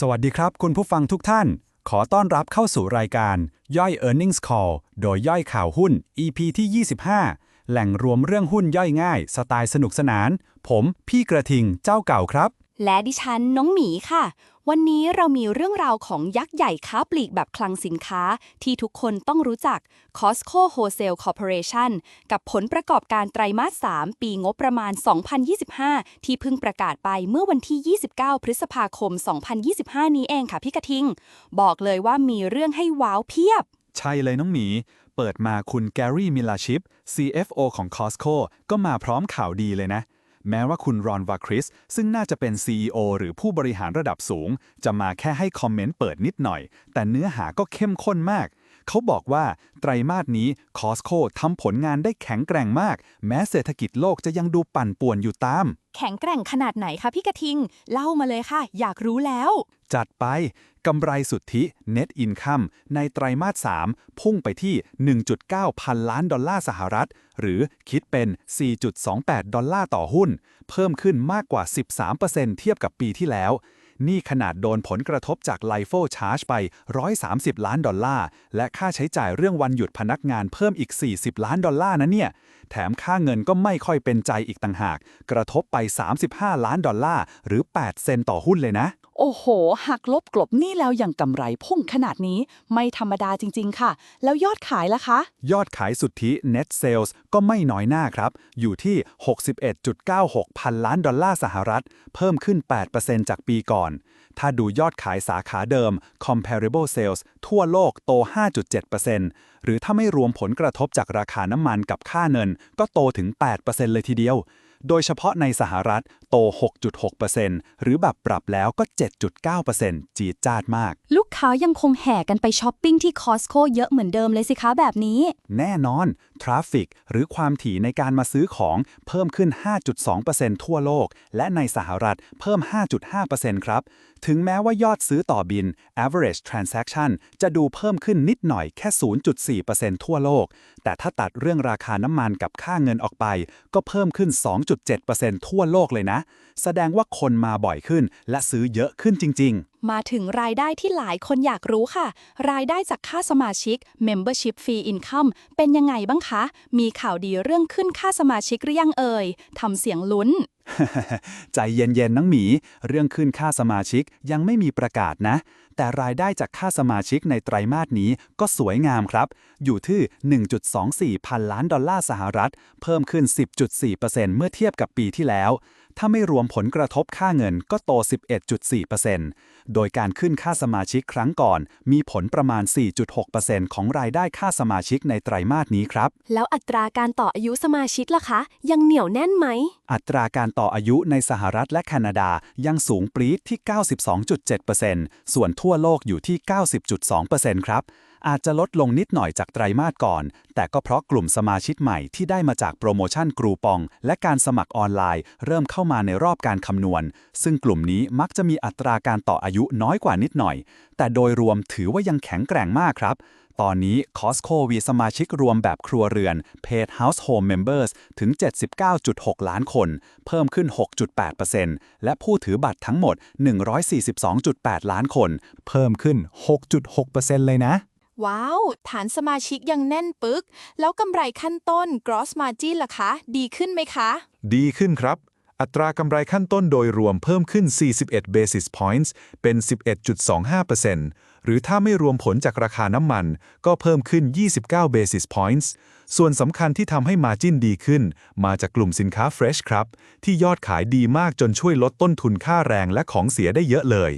สวัสดีครับ คุณผู้ฟังทุกท่าน ขอต้อนรับเข้าสู่รายการย่อย Earnings Call โดยย่อยข่าวหุ้น EP ที่ 25 แหล่งรวมเรื่องหุ้นย่อยง่าย สไตล์สนุกสนาน ผม พี่กระทิงเจ้าเก่าครับ และดิฉันน้องหมีค่ะ วันนี้เรามีเรื่องราวของยักษ์ใหญ่ค้าปลีกแบบคลังสินค้าที่ทุกคนต้องรู้จัก Costco Wholesale Corporation กับผลประกอบการไตรมาส 3 ปีงบประมาณ 2025 ที่เพิ่งประกาศไปเมื่อวันที่ 29 พฤษภาคม 2025 นี้เองค่ะพี่กระทิง บอกเลยว่ามีเรื่องให้ว้าวเพียบ ใช่เลยน้องหมี เปิดมาคุณแกรี่มิลาชิป CFO ของ Costco ก็มาพร้อมข่าวดีเลยนะ แม้ว่าคุณรอนวาคริส ซึ่งน่าจะเป็น CEO หรือผู้บริหารระดับสูง จะมาแค่ให้คอมเมนต์เปิดนิดหน่อย แต่เนื้อหาก็เข้มข้นมาก เขาบอกว่าไตรมาสนี้ Costco ทำผลงานได้แข็งแกร่งมาก แม้เศรษฐกิจโลกจะยังดูปั่นป่วนอยู่ตาม แข็งแกร่งขนาดไหนคะพี่กระทิง เล่ามาเลยค่ะ อยากรู้แล้ว จัดไปกำไรสุทธิ Net Income ในไตรมาส 3 พุ่งไปที่ 1.9 พันล้านดอลลาร์สหรัฐ หรือคิดเป็น 4.28 ดอลลาร์ต่อหุ้น เพิ่มขึ้นมากกว่า 13%เทียบกับปีที่แล้ว นี่ขนาดโดนผลกระทบจากไลโฟชาร์จไป 130 ล้านดอลลาร์ และค่าใช้จ่ายเรื่องวันหยุดพนักงานเพิ่มอีก 40 ล้านดอลลาร์นะเนี่ย แถมค่าเงินก็ไม่ค่อยเป็นใจอีกต่างหาก กระทบไป 35 ล้านดอลลาร์ หรือ 8 เซนต์ต่อหุ้นเลยนะ โอ้โห หักลบกลบหนี้แล้วยังกำไรพุ่งขนาดนี้ ไม่ธรรมดาจริง ๆ ค่ะ แล้วยอดขายล่ะคะ ยอดขายสุทธิ Net Sales ก็ไม่น้อยหน้าครับ อยู่ที่ 61.96 พันล้านดอลลาร์สหรัฐ เพิ่มขึ้น 8%จากปีก่อน ถ้าดูยอดขายสาขาเดิม Comparable Sales ทั่วโลกโต 5.7%หรือถ้าไม่รวมผลกระทบจากราคาน้ำมันกับค่าเงิน ก็โตถึง 8%เลยทีเดียว โดยเฉพาะในสหรัฐโต 6.6%หรือแบบปรับแล้วก็ 7.9%จีดจาดมาก ลูกค้ายังคงแห่กันไปช้อปปิ้งที่ Costco เยอะเหมือนเดิมเลยสิคะแบบนี้ แน่นอนทราฟฟิกหรือความถี่ในการมาซื้อของเพิ่มขึ้น 5.2%ทั่วโลก และในสหรัฐเพิ่ม 5.5%ครับ ถึงแม้ว่ายอดซื้อต่อบิน average transaction จะดูเพิ่มขึ้นนิดหน่อยแค่ 0.4%ทั่วโลก แต่ถ้าตัดเรื่องราคาน้ำมันกับค่าเงินออกไป ก็เพิ่มขึ้น2.7%ทั่วโลกเลยนะ แสดงว่าคนมาบ่อยขึ้นและซื้อเยอะขึ้นจริง ๆ มาถึงรายได้ที่หลายคนอยากรู้ค่ะ รายได้จากค่าสมาชิก Membership Fee Income เป็นยังไงบ้างคะ มีข่าวดีเรื่องขึ้นค่าสมาชิกหรือยังเอ่ยทำเสียงลุ้น ใจเย็นๆนังหมี เรื่องขึ้นค่าสมาชิกยังไม่มีประกาศนะ แต่รายได้จากค่าสมาชิกในไตรมาสนี้ก็สวยงามครับ อยู่ที่ 1.24 พันล้านดอลลาร์สหรัฐ เพิ่มขึ้น 10.4%เมื่อเทียบกับปีที่แล้ว ถ้าไม่รวมผลกระทบค่าเงินก็โต 11.4%โดยการขึ้นค่าสมาชิกครั้งก่อน มีผลประมาณ 4.6%ของรายได้ค่าสมาชิกในไตรมาสนี้ครับ แล้วอัตราการต่ออายุสมาชิกล่ะคะ ยังเหนียวแน่นไหม อัตราการต่ออายุในสหรัฐและแคนาดายังสูงปรี๊ดที่ 92.7%ส่วนทั่วโลกอยู่ที่ 90.2%ครับ อาจจะลดลงนิดหน่อยจากไตรมาสก่อน แต่ก็เพราะกลุ่มสมาชิกใหม่ที่ได้มาจากโปรโมชั่นกรูปอง และการสมัครออนไลน์ เริ่มเข้ามาในรอบการคำนวณ ซึ่งกลุ่มนี้มักจะมีอัตราการต่ออายุน้อยกว่านิดหน่อย แต่โดยรวมถือว่ายังแข็งแกร่งมากครับตอนนี้ Costco มีสมาชิกรวมแบบครัวเรือน Paid Household Members ถึง 79.6 ล้านคน เพิ่มขึ้น 6.8%และผู้ถือบัตรทั้งหมด 142.8 ล้านคน เพิ่มขึ้น 6.6%เลยนะ ว้าว ฐานสมาชิกยังแน่นปึก แล้วกำไรขั้นต้น gross margin ล่ะคะ ดีขึ้นไหมคะ ดีขึ้นครับ อัตรากำไรขั้นต้นโดยรวมเพิ่มขึ้น 41 basis points เป็น 11.25%หรือถ้าไม่รวมผลจากราคาน้ำมัน ก็เพิ่มขึ้น 29 basis points ส่วนสำคัญที่ทำให้ margin ดีขึ้น มาจากกลุ่มสินค้า fresh ครับ ที่ยอดขายดีมากจนช่วยลดต้นทุนค่าแรงและของเสียได้เยอะเลย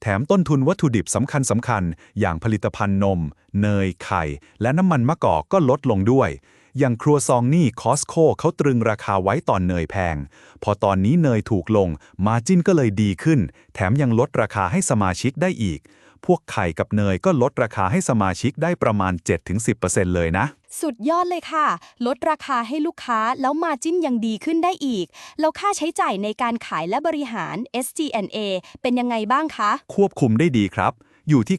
แถมต้นทุนวัตถุดิบสำคัญสำคัญๆอย่างผลิตภัณฑ์นม เนย ไข่ และน้ำมันมะกอกก็ลดลงด้วย อย่างครัวซองนี่คอสโคเขาตรึงราคาไว้ตอนเนยแพง พอตอนนี้เนยถูกลง มาจิ้นก็เลยดีขึ้น แถมยังลดราคาให้สมาชิกได้อีก พวกไข่กับเนยก็ลดราคาให้สมาชิกได้ประมาณ 7-10%เลยนะ สุดยอดเลยค่ะ ลดราคาให้ลูกค้าแล้วมาจิ้นยังดีขึ้นได้อีก แล้วค่าใช้จ่ายในการขายและบริหาร SG&A เป็นยังไงบ้างคะ ควบคุมได้ดีครับ อยู่ที่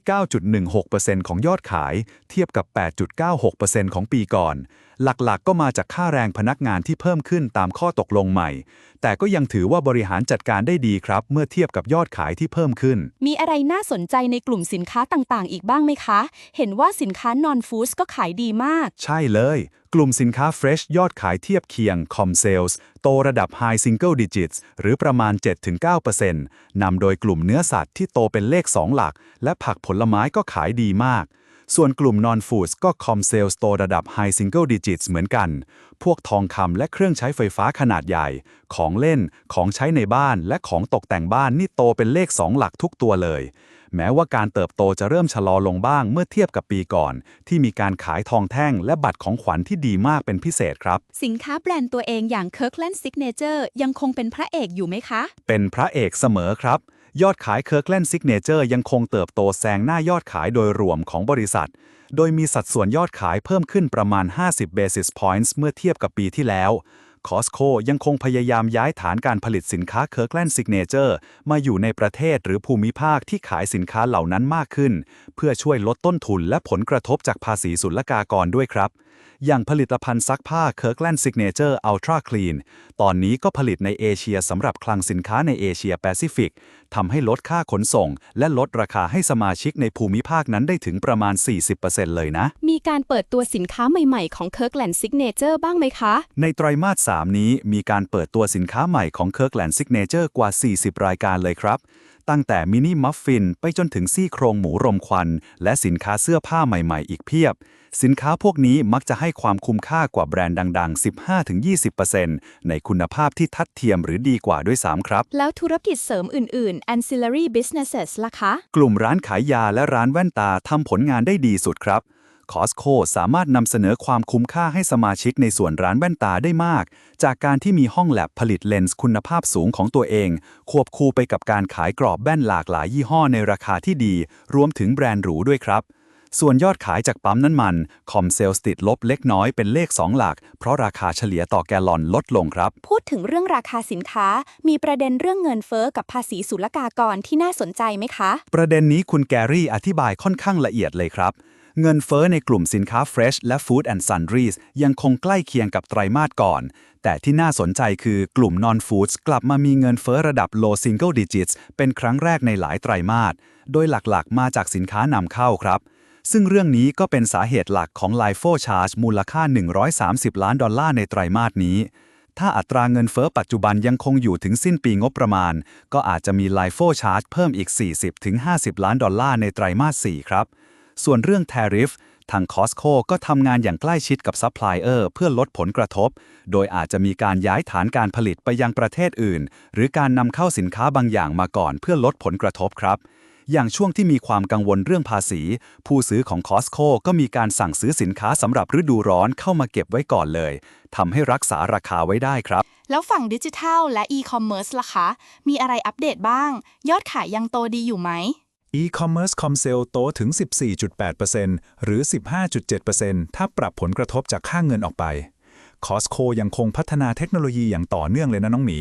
9.16%ของยอดขาย เทียบกับ 8.96%ของปีก่อน หลักๆก็มาจากค่าแรงพนักงานที่เพิ่มขึ้นตามข้อตกลงใหม่ แต่ก็ยังถือว่าบริหารจัดการได้ดีครับ เมื่อเทียบกับยอดขายที่เพิ่มขึ้น มีอะไรน่าสนใจในกลุ่มสินค้าต่างๆ อีกบ้างไหมคะ เห็นว่าสินค้านอนฟู้ดก็ขายดีมาก ใช่เลย กลุ่มสินค้า Fresh ยอดขายเทียบเคียง Com Sales โตระดับ High Single Digits หรือประมาณ 7-9%นำโดยกลุ่มเนื้อสัตว์ที่โตเป็นเลข 2 หลัก และผักผลไม้ก็ขายดีมาก ส่วนกลุ่ม Non Foods ก็ Com Sales โตระดับ High Single Digits เหมือนกัน พวกทองคำและเครื่องใช้ไฟฟ้าขนาดใหญ่ ของเล่น ของใช้ในบ้าน และของตกแต่งบ้านนี่โตเป็นเลข 2 หลักทุกตัวเลย แม้ว่าการเติบโตจะเริ่มชะลอลงบ้างเมื่อเทียบกับปีก่อน ที่มีการขายทองแท่งและบัตรของขวัญที่ดีมากเป็นพิเศษครับ สินค้าแบรนด์ตัวเองอย่าง Kirkland Signature ยังคงเป็นพระเอกอยู่ไหมคะ เป็นพระเอกเสมอครับ ยอดขาย Kirkland Signature ยังคงเติบโตแซงหน้ายอดขายโดยรวมของบริษัท โดยมีสัดส่วนยอดขายเพิ่มขึ้นประมาณ 50 basis points เมื่อเทียบกับปีที่แล้ว คอสโคยังคงพยายามย้ายฐานการผลิตสินค้าเคอร์แกลนด์ซิกเนเจอร์มาอยู่ในประเทศหรือภูมิภาคที่ขายสินค้าเหล่านั้นมากขึ้น เพื่อช่วยลดต้นทุนและผลกระทบจากภาษีศุลกากรด้วยครับ อย่างผลิตภัณฑ์ซักผ้า Kirkland Signature Ultra Clean ตอนนี้ก็ผลิตในเอเชียสำหรับคลังสินค้าในเอเชียแปซิฟิกทำให้ลดค่าขนส่ง และลดราคาให้สมาชิกในภูมิภาคนั้นได้ถึงประมาณ 40%เลยนะ มีการเปิดตัวสินค้าใหม่ๆของ Kirkland Signature บ้างไหมคะ ในไตรมาส 3 นี้มีการเปิดตัวสินค้าใหม่ของ Kirkland Signature กว่า 40 รายการเลยครับ ตั้งแต่มินิมัฟฟินไปจนถึงซี่โครงหมูรมควัน และสินค้าเสื้อผ้าใหม่ๆ อีกเพียบ สินค้าพวกนี้มักจะให้ความคุ้มค่ากว่าแบรนด์ดัง ๆ 15-20%ในคุณภาพที่ทัดเทียมหรือดีกว่าด้วยซ้ำครับ แล้วธุรกิจเสริมอื่น ๆ ancillary businesses ล่ะคะ กลุ่มร้านขายยาและร้านแว่นตาทำผลงานได้ดีสุดครับ Costco สามารถนำเสนอความคุ้มค่าให้สมาชิกในส่วนร้านแว่นตาได้มาก จากการที่มีห้องแลบผลิตเลนส์คุณภาพสูงของตัวเอง ควบคู่ไปกับการขายกรอบแว่นหลากหลายยี่ห้อในราคาที่ดี รวมถึงแบรนด์หรูด้วยครับ ส่วนยอดขายจากปั๊มน้ำมัน คอมเซลติดลบเล็กน้อยเป็นเลข 2 หลัก เพราะราคาเฉลี่ยต่อแกลลอนลดลงครับ พูดถึงเรื่องราคาสินค้า มีประเด็นเรื่องเงินเฟ้อกับภาษีศุลกากรที่น่าสนใจไหมคะ ประเด็นนี้คุณแกรี่อธิบายค่อนข้างละเอียดเลยครับ เงินเฟ้อในกลุ่มสินค้า Fresh และ Food and Sundries ยังคงใกล้เคียงกับไตรมาสก่อน แต่ที่น่าสนใจคือกลุ่ม Non-Foods กลับมามีเงินเฟ้อระดับ low single digits เป็นครั้งแรกในหลายไตรมาส โดยหลักๆ มาจากสินค้านำเข้าครับ ซึ่งเรื่องนี้ก็เป็นสาเหตุหลักของ LIFO Charge มูลค่า 130 ล้านดอลลาร์ในไตรมาสนี้ถ้าอัตราเงินเฟ้อปัจจุบันยังคงอยู่ถึงสิ้นปีงบประมาณ ก็อาจจะมี LIFO Charge เพิ่มอีก 40-50 ล้านดอลลาร์ในไตรมาส 4 ครับ ส่วนเรื่อง Tariff ทาง Costco ก็ทำงานอย่างใกล้ชิดกับซัพพลายเออร์เพื่อลดผลกระทบ โดยอาจจะมีการย้ายฐานการผลิตไปยังประเทศอื่น หรือการนำเข้าสินค้าบางอย่างมาก่อนเพื่อลดผลกระทบครับ อย่างช่วงที่มีความกังวลเรื่องภาษี ผู้ซื้อของ Costco ก็มีการสั่งซื้อสินค้าสำหรับฤดูร้อนเข้ามาเก็บไว้ก่อนเลยทำให้รักษาราคาไว้ได้ครับ แล้วฝั่งดิจิทัลและอีคอมเมิร์ซล่ะคะ มีอะไรอัปเดตบ้าง ยอดขายยังโตดีอยู่ไหม e-commerce com sale โตถึง 14.8%หรือ 15.7%ถ้าปรับผลกระทบจากค่าเงินออกไป Costco ยังคงพัฒนาเทคโนโลยีอย่างต่อเนื่องเลยนะน้องหมี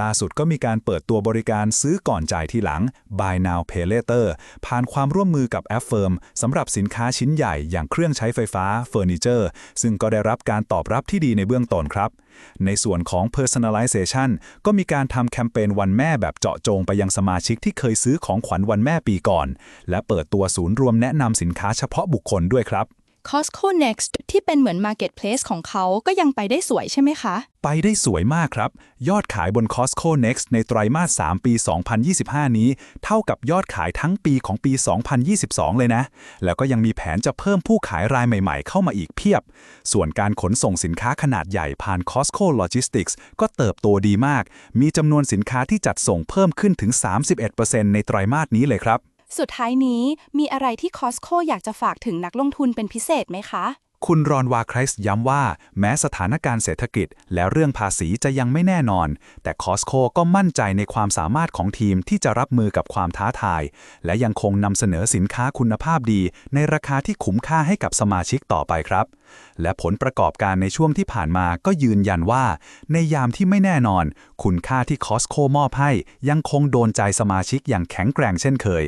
ล่าสุดก็มีการเปิดตัวบริการซื้อก่อนจ่ายทีหลัง Buy Now Pay Later ผ่านความร่วมมือกับ Affirm สำหรับสินค้าชิ้นใหญ่อย่างเครื่องใช้ไฟฟ้าเฟอร์นิเจอร์ ซึ่งก็ได้รับการตอบรับที่ดีในเบื้องต้นครับ ในส่วนของ personalization ก็มีการทำแคมเปญวันแม่แบบเจาะจงไปยังสมาชิกที่เคยซื้อของขวัญวันแม่ปีก่อน และเปิดตัวศูนย์รวมแนะนำสินค้าเฉพาะบุคคลด้วยครับ Costco Next ที่เป็นเหมือน Marketplace ของเขาก็ยังไปได้สวยใช่ไหมคะ ไปได้สวยมากครับ ยอดขายบน Costco Next ในไตรมาส 3 ปี 2025 นี้ เท่ากับยอดขายทั้งปีของปี 2022 เลยนะ แล้วก็ยังมีแผนจะเพิ่มผู้ขายรายใหม่ๆ เข้ามาอีกเพียบ ส่วนการขนส่งสินค้าขนาดใหญ่ผ่าน Costco Logistics ก็เติบโตดีมาก มีจำนวนสินค้าที่จัดส่งเพิ่มขึ้นถึง 31%ในไตรมาสนี้เลยครับ สุดท้ายนี้มีอะไรที่ Costco อยากจะฝากถึงนักลงทุนเป็นพิเศษไหมคะ คุณรอนวาคริสย้ำว่า แม้สถานการณ์เศรษฐกิจ และเรื่องภาษีจะยังไม่แน่นอน แต่คอสโคก็มั่นใจในความสามารถของทีมที่จะรับมือกับความท้าทาย และยังคงนำเสนอสินค้าคุณภาพดี ในราคาที่คุ้มค่าให้กับสมาชิกต่อไปครับ และผลประกอบการในช่วงที่ผ่านมาก็ยืนยันว่า ในยามที่ไม่แน่นอน คุณค่าที่คอสโคมอบให้ยังคงโดนใจสมาชิกอย่างแข็งแกร่งเช่นเคย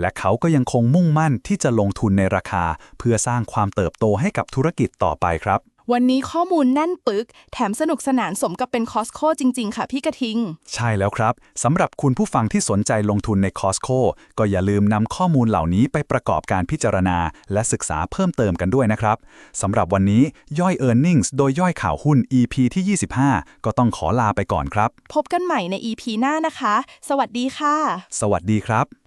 และเขาก็ยังคงมุ่งมั่นที่จะลงทุนในราคา เพื่อสร้างความเติบโตให้กับธุรกิจต่อไปครับ วันนี้ข้อมูลแน่นปึก แถมสนุกสนานสมกับเป็นคอสโคจริง ๆ ค่ะพี่กระทิง ใช่แล้วครับสำหรับคุณผู้ฟังที่สนใจลงทุนใน Costco ก็อย่าลืมนำข้อมูลเหล่านี้ไปประกอบการพิจารณา และศึกษาเพิ่มเติมกันด้วยนะครับสำหรับวันนี้ย่อย Earnings โดยย่อยข่าวหุ้น EP ที่ 25 ก็ต้องขอลาไปก่อนครับ พบกันใหม่ใน EP หน้านะคะ สวัสดีค่ะ สวัสดีครับ